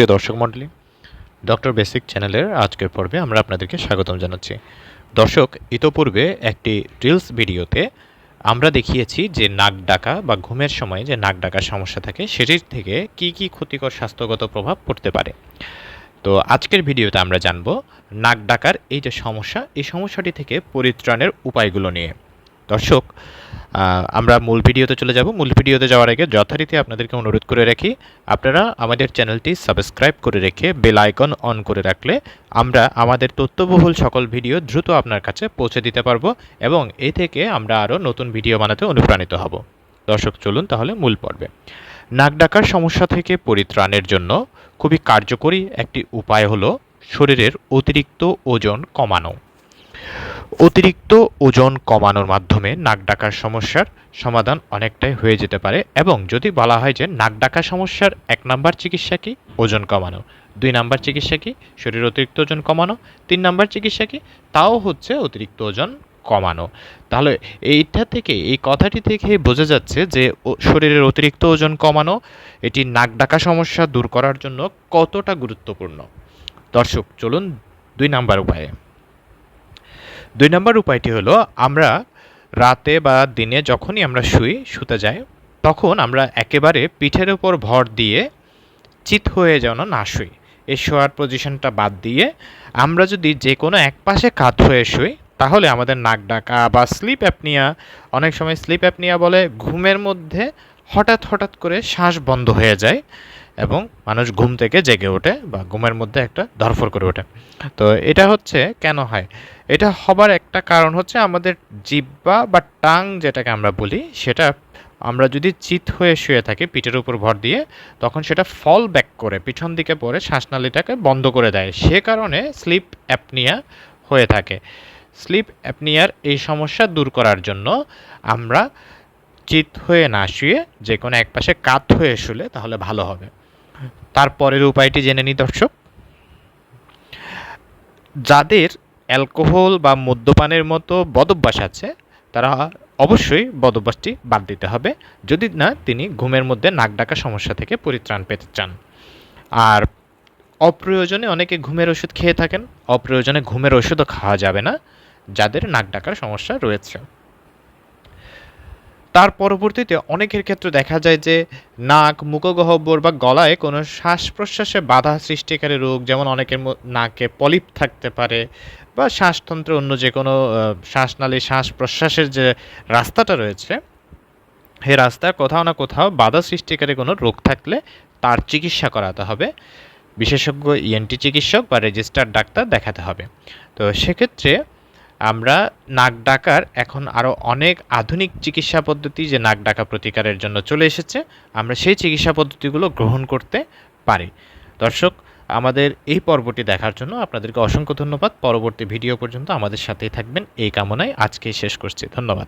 সুপ্রিয় দর্শক মণ্ডলী ডক্টর বেসিক চ্যানেলের আজকের পর্বে আমরা আপনাদেরকে স্বাগতম জানাচ্ছি। দর্শক, ইতোপূর্বে একটি রিলস ভিডিওতে আমরা দেখিয়েছি যে নাক ডাকা বা ঘুমের সময় যে নাক ডাকার সমস্যা থাকে, সেটির থেকে কি কি ক্ষতিকর স্বাস্থ্যগত প্রভাব পড়তে পারে। তো আজকের ভিডিওতে আমরা জানব নাক ডাকার এই যে সমস্যা, এই সমস্যাটি থেকে পরিত্রাণের উপায়গুলো নিয়ে। দর্শক আমরা মূল ভিডিওতে চলে যাব। মূল ভিডিওতে যাওয়ার আগে যথারীতি আপনাদেরকে অনুরোধ করে রাখি, আপনারা আমাদের চ্যানেলটি সাবস্ক্রাইব করে রেখে বেল আইকন অন করে রাখলে আমরা আমাদের তথ্যবহুল সকল ভিডিও দ্রুত আপনার কাছে পৌঁছে দিতে পারব এবং এ থেকে আমরা আরও নতুন ভিডিও বানাতে অনুপ্রাণিত হব। দর্শক, চলুন তাহলে মূল পর্বে। নাক ডাকার সমস্যা থেকে পরিত্রাণের জন্য খুবই কার্যকরী একটি উপায় হলো শরীরের অতিরিক্ত ওজন কমানো। অতিরিক্ত ওজন কমানোর মাধ্যমে নাক ডাকার সমস্যার সমাধান অনেকটাই হয়ে যেতে পারে এবং যদি বলা হয় যে নাক ডাকা সমস্যার এক নাম্বার চিকিৎসা কি? ওজন কমানো। দুই নাম্বার চিকিৎসা কি? শরীর অতিরিক্ত ওজন কমানো। তিন নাম্বার চিকিৎসা কি? তাও হচ্ছে অতিরিক্ত ওজন কমানো। তাহলে এইটা থেকে, এই কথাটি থেকে বোঝা যাচ্ছে যে শরীরের অতিরিক্ত ওজন কমানো, এটি নাক ডাকা সমস্যা দূর করার জন্য কতটা গুরুত্বপূর্ণ। দর্শক, চলুন দুই নাম্বার উপায়ে। দুই নম্বর উপায়টি হলো, আমরা রাতে বা দিনে যখনই আমরা শুই, শুতে যাই, তখন আমরা একেবারে পিঠের উপর ভর দিয়ে চিত হয়ে যেন না শুই। এই শোয়ার পজিশনটা বাদ দিয়ে আমরা যদি যে কোনো এক পাশে কাত হয়ে শুই, তাহলে আমাদের নাক ডাকা বা স্লিপ অ্যাপনিয়া অনেক সময় স্লিপ অ্যাপনিয়া বলে, ঘুমের মধ্যে হঠাৎ হঠাৎ করে শ্বাস বন্ধ হয়ে যায়। এবং মানুষ ঘুম থেকে জেগে ওঠে বা ঘুমের মধ্যে একটা ধরফর করে ওঠে। তো এটা হচ্ছে কেন হয়? এটা হবার একটা কারণ হচ্ছে আমাদের জিব্বা বা টাং যেটাকে আমরা বলি, সেটা আমরা যদি চিত হয়ে শুয়ে থাকি পিঠের উপর ভর দিয়ে, তখন সেটা ফল ব্যাক করে, পিছন দিকে পড়ে শ্বাসনালীটাকে বন্ধ করে দেয়। সে কারণে স্লিপ অ্যাপনিয়া হয়ে থাকে। স্লিপ অ্যাপনিয়ার এই সমস্যা দূর করার জন্য আমরা চিত হয়ে না শুয়ে যে কোনো এক পাশে কাত হয়ে শুলে তাহলে ভালো হবে। তারপরের উপায়টি জেনে নিই দর্শক। যাদের অ্যালকোহল বা মদ্যপানের মতো বদভ্যাস আছে, তারা অবশ্যই বদভ্যাসটি বাদ দিতে হবে। যদি না, তিনি ঘুমের মধ্যে নাক ডাকা সমস্যা থেকে পরিত্রাণ পেতে চান। আর অপ্রয়োজনে অনেকে ঘুমের ওষুধ খেয়ে থাকেন। অপ্রয়োজনে ঘুমের ওষুধও খাওয়া যাবে না। যাদের নাক ডাকার সমস্যা রয়েছে। তার পরবর্তীতে অনেকের ক্ষেত্রে দেখা যায় যে নাক, মুখগহ্বর বা গলায় কোনো শ্বাস প্রশ্বাসে বাধা সৃষ্টিকারী রোগ, যেমন অনেকের নাকে পলিপ থাকতে পারে বা শ্বাসতন্ত্রে অন্য যে কোনো শ্বাসনালী শ্বাস প্রশ্বাসের যে রাস্তাটা রয়েছে সেই রাস্তায় কোথাও না কোথাও বাধা সৃষ্টিকারী কোনো রোগ থাকলে তার চিকিৎসা করাতে হবে। বিশেষজ্ঞ ইএনটি চিকিৎসক বা রেজিস্টার ডাক্তার দেখাতে হবে। তো সেক্ষেত্রে আমরা নাক ডাকার এখন আরও অনেক আধুনিক চিকিৎসা পদ্ধতি যে নাক ডাকা প্রতিকারের জন্য চলে এসেছে, আমরা সেই চিকিৎসা পদ্ধতিগুলো গ্রহণ করতে পারি। দর্শক, আমাদের এই পর্বটি দেখার জন্য আপনাদেরকে অসংখ্য ধন্যবাদ। পরবর্তী ভিডিও পর্যন্ত আমাদের সাথেই থাকবেন। এই কামনায় আজকেই শেষ করছি। ধন্যবাদ।